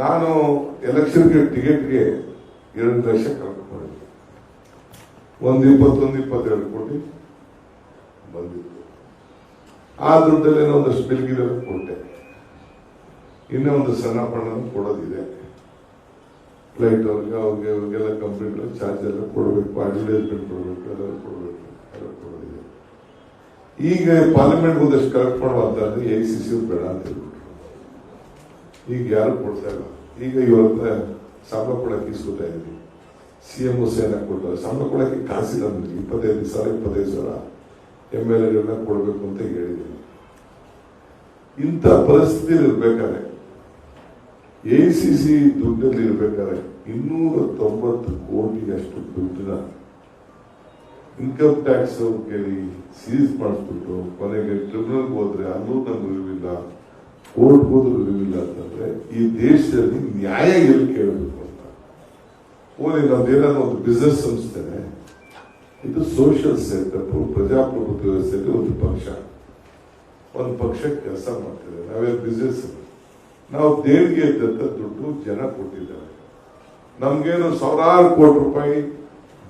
ನಾನು ಎಲೆಕ್ಷನ್ಗೆ ಟಿಕೆಟ್ಗೆ ಎರಡು ಲಕ್ಷ ಮಾಡಿದೆ ಒಂದು ಇಪ್ಪತ್ತೊಂದು ಇಪ್ಪತ್ತೆರಡು ಕೋಟಿ ಬಂದಿತ್ತು. ಆ ದುಡ್ಡಲ್ಲಿ ಒಂದಷ್ಟು ಬಿಲ್ಗಿಲೆಲ್ಲ ಕೊಟ್ಟೆ. ಇನ್ನೂ ಒಂದು ಸಣ್ಣ ಪಣ್ಣ ಕೊಡೋದಿದೆ. ಫ್ಲೈಟ್ ಅವ್ರಿಗೆ ಅವ್ರಿಗೆ, ಅವ್ರಿಗೆಲ್ಲ ಕಂಪ್ಲೀಟ್ ಚಾರ್ಜ್ ಎಲ್ಲ ಕೊಡಬೇಕು ಅಡ್ವರ್ಟೈಸ್ಮೆಂಟ್ ಕೊಡಬೇಕು ಎಲ್ಲ ಕೊಡಬೇಕು ಎಲ್ಲ ಕೊಡೋದಿದೆ. ಈಗ ಪಾರ್ಲಿಮೆಂಟ್ ಒಂದಷ್ಟು ಕಲೆಕ್ಟ್ ಮಾಡುವಂತ ಎ ಸಿ ಸಿ ಬೇಡ ಅಂತ ಹೇಳ್ಬಿಟ್ರು. ಈಗ ಯಾರು ಕೊಡ್ತಾ ಇಲ್ಲ? ಈಗ ಇವತ್ತ ಸಂಬಳ ಕೊಡಕ್ಕೆ ಇಸ್ಕೊತಾ ಇದ್ದೀವಿ ಸಿ ಎಂ ಸೇನ ಕೊಡ್ತಾರೆ. ಸಂಬಳ ಕೊಡಕ್ಕೆ ಕಾಸಿಲ್ಲ ನನಗೆ ಇಪ್ಪತ್ತೈದು ಸಾವಿರ ಇಪ್ಪತ್ತೈದು ಸಾವಿರ ಎಂ ಎಲ್ ಎಗಳನ್ನ ಕೊಡಬೇಕು ಅಂತ ಹೇಳಿದ್ದೀನಿ ಇಂಥ ಪರಿಸ್ಥಿತಿ ಇರಬೇಕಾದ್ರೆ ಎ ಸಿ ಸಿ ದುಡ್ಡಲ್ಲಿ ಇರಬೇಕಾದ್ರೆ ಇನ್ನೂರ ತೊಂಬತ್ತು ಕೋಟಿಗಷ್ಟು ದುಡ್ಡನ್ನ ಇನ್ಕಮ್ ಟ್ಯಾಕ್ಸ್ ಕೇಳಿ ಸೀಸ್ ಮಾಡಿಸ್ಬಿಟ್ಟು ಕೊನೆಗೆ ಟ್ರಿಬ್ಯುನಲ್ಗೆ ಹೋದ್ರೆ ಅಲ್ಲೂ ನಮ್ಗೆ ಇರಲಿಲ್ಲ ಕೋರ್ಟ್ ಹೋದ್ರೆ ಇರಲಿಲ್ಲ ಅಂತಂದ್ರೆ ಈ ದೇಶದಲ್ಲಿ ನ್ಯಾಯ ಎಲ್ಲಿ ಕೇಳಬೇಕು ಅಂತ? ಓದಿ ಏನಾದ್ರು ಒಂದು ಬಿಸ್ನೆಸ್ ಸಂಸ್ಥೆನೆ ಇದು ಸೋಷಿಯಲ್ ಸೆಟಪ್ ಪ್ರಜಾಪ್ರಭುತ್ವ ವ್ಯವಸ್ಥೆಯಲ್ಲಿ ಒಂದು ಪಕ್ಷ. ಒಂದು ಪಕ್ಷ ಕೆಲಸ ಮಾಡ್ತಿದೆ. ನಾವೇ ಬಿಸ್ನೆಸ್ ನಾವು ದೇಣಿಗೆ ಇದ್ದಂತ ದುಡ್ಡು ಜನ ಕೊಟ್ಟಿದ್ದಾರೆ. ನಮ್ಗೇನು ಸಾವಿರಾರು ಕೋಟಿ ರೂಪಾಯಿ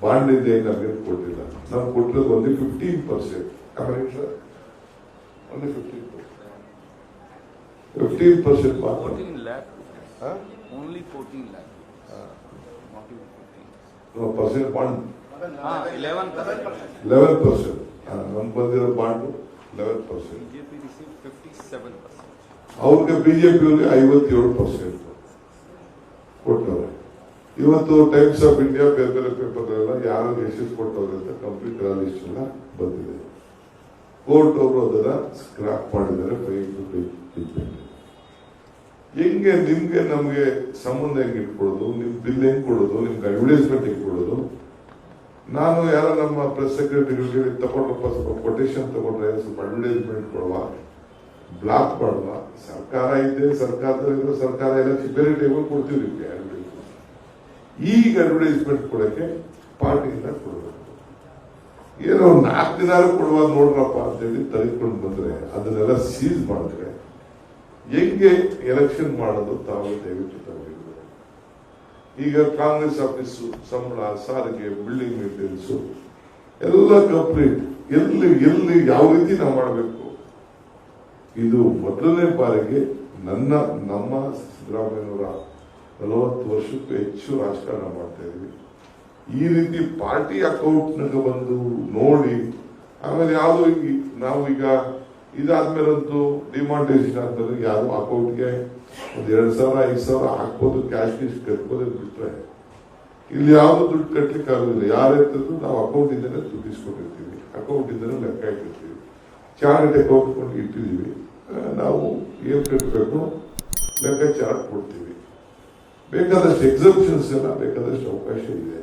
ಬಾಂಡ್ ಇದೆ ನಮಗೆ ಕೊಟ್ಟಿಲ್ಲ. ನಾವು ಕೊಟ್ಟಿರೋದು ಒಂದು ಫಿಫ್ಟೀನ್ ಪರ್ಸೆಂಟ್ ಒಂದು ಫಿಫ್ಟೀನ್ ಫಿಫ್ಟೀನ್ ಪರ್ಸೆಂಟ್ ಮಾತ್ರ 14 lakh. Fourteen Only 14 lakh. Not even 15. Percent bond 11 percent. Eleven percent ನಮ್ಗೆ ಬಂದಿರೋ bond eleven percent BJP received 57 percent. ಅವ್ರಿಗೆ ಬಿಜೆಪಿಯವ್ರಿಗೆ ಐವತ್ತೇಳು ಪರ್ಸೆಂಟ್ ಕೊಟ್ಟವ್ರೆ ಇವತ್ತು ಟೈಮ್ಸ್ ಆಫ್ ಇಂಡಿಯಾ ಬೇರೆ ಬೇರೆ ಪೇಪರ್ ಎಲ್ಲ ಯಾರು ಎಷ್ಟೆಷ್ಟು ಕೊಟ್ಟವ್ರೆ ಅಂತ ಕಂಪ್ಲೀಟ್ ಲಿಸ್ಟ್ ಎಲ್ಲ ಬಂದಿದೆ ಕೋರ್ಟ್ ಅವರು ಅದನ್ನ ಸ್ಕ್ರಾಪ್ ಮಾಡಿದ್ದಾರೆ ಫೈಲ್ ಹೆಂಗೆ ನಿಮ್ಗೆ ನಮ್ಗೆ ಸಂಬಂಧ ಹೆಂಗೆ ಇಟ್ಕೊಳ್ಳೋದು? ನಿಮ್ ಬಿಲ್ ಹೆಂಗ್ ಕೊಡೋದು? ನಿಮ್ಗೆ ಅಡ್ವರ್ಟೈಸ್ಮೆಂಟ್ ಹೆಂಗ್ ಕೊಡೋದು ನಾನು ಯಾರೋ ನಮ್ಮ ಪ್ರೆಸ್ ಸೆಕ್ರೆಟರಿಗಳಿಗೆ ತಗೊಂಡ್ರಪ್ಪ ಸ್ವಲ್ಪ ಕೊಟೇಶನ್ ತಗೊಂಡ್ರೆ ಸ್ವಲ್ಪ ಅಡ್ವರ್ಟೈಸ್ಮೆಂಟ್ ಕೊಡುವ. ಬ್ಲಾಕ್ ಮಾಡುವ ಸರ್ಕಾರ ಇದೆ ಸರ್ಕಾರದಲ್ಲಿ ಸರ್ಕಾರ ಎಲ್ಲ ಬೇರೆ ಟೈಮಲ್ಲಿ ಕೊಡ್ತೀವಿ ನಿಮ್ಗೆ. ಈಗ ಅಡ್ವರ್ಟೈಸ್ಮೆಂಟ್ ಕೊಡಕ್ಕೆ ಪಾರ್ಟಿಯಿಂದ ಕೊಡಬೇಕು ಏನೋ ನಾಲ್ಕು ದಿನ ಕೊಡುವ ನೋಡ್ರಪ್ಪ ಅಂತೇಳಿ ತೆಗೆದುಕೊಂಡು ಬಂದ್ರೆ, ಅದನ್ನೆಲ್ಲ ಸೀಸ್ ಮಾಡಿದ್ರೆ ಹೆಂಗೆ ಎಲೆಕ್ಷನ್ ಮಾಡೋದು ತಾವು ದಯವಿಟ್ಟು ತಗೊಂಡಿದ್ದಾರೆ? ಈಗ ಕಾಂಗ್ರೆಸ್ ಆಫೀಸು ಸಂಬಳ, ಸಾರಿಗೆ ಬಿಲ್ಡಿಂಗ್ ಮೇಂಟೆನೆನ್ಸ್ ಎಲ್ಲ ಕಂಪ್ಲೀಟ್ ಎಲ್ಲಿ ಎಲ್ಲಿ ಯಾವ ರೀತಿ ನಾವು ಮಾಡಬೇಕು? ಇದು ಮೊದಲನೇ ಬಾರಿಗೆ ನನ್ನ, ನಮ್ಮ ಸಿದ್ದರಾಮಯ್ಯವರ ನಲವತ್ತು ವರ್ಷಕ್ಕೂ ಹೆಚ್ಚು ರಾಜಕಾರಣ ಮಾಡ್ತಾ ಇದ್ವಿ ಈ ರೀತಿ ಪಾರ್ಟಿ ಅಕೌಂಟ್ನಾಗ ಬಂದು ನೋಡಿ, ಆಮೇಲೆ ಯಾವುದು ನಾವು ಈಗ ಇದಾದ್ಮೇಲಂತೂ ಡಿಮಾಂಟೇಷನ್ ಅಂತಂದ್ರೆ ಯಾರು ಅಕೌಂಟ್ಗೆ ಒಂದ್ ಎರಡ್ ಸಾವಿರ ಐದು ಸಾವಿರ ಹಾಕ್ಬೋದು ಕ್ಯಾಶ್ ಗೀಶ್ ಕಟ್ಬೋದು ಬಿಟ್ರೆ. ಇಲ್ಲಿ ಯಾವ್ದು ದುಡ್ಡು ಕಟ್ಲಿಕ್ಕೆ ಆಗೋದಿಲ್ಲ. ಯಾರು ನಾವು ಅಕೌಂಟ್ ಇಂದನೇ ದುಡ್ಡು ಅಕೌಂಟ್ ಇಂದನೇ ಲೆಕ್ಕ ಇಟ್ಟಿರ್ತೀವಿ ಚಾರ್ಟ್ ಅಕೌಂಟ್ ಕೊಂಡು ಇಟ್ಟಿದೀವಿ ಆ, ನಾವು ಏನ್ ಕಟ್ಬೇಕು? ಲೆಕ್ಕ ಚಾರ್ಟ್ ಕೊಡ್ತೀವಿ. ಬೇಕಾದಷ್ಟು ಎಕ್ಸಿಬಿಷನ್ಸ್ ಎಲ್ಲ ಬೇಕಾದಷ್ಟು ಅವಕಾಶ ಇದೆ.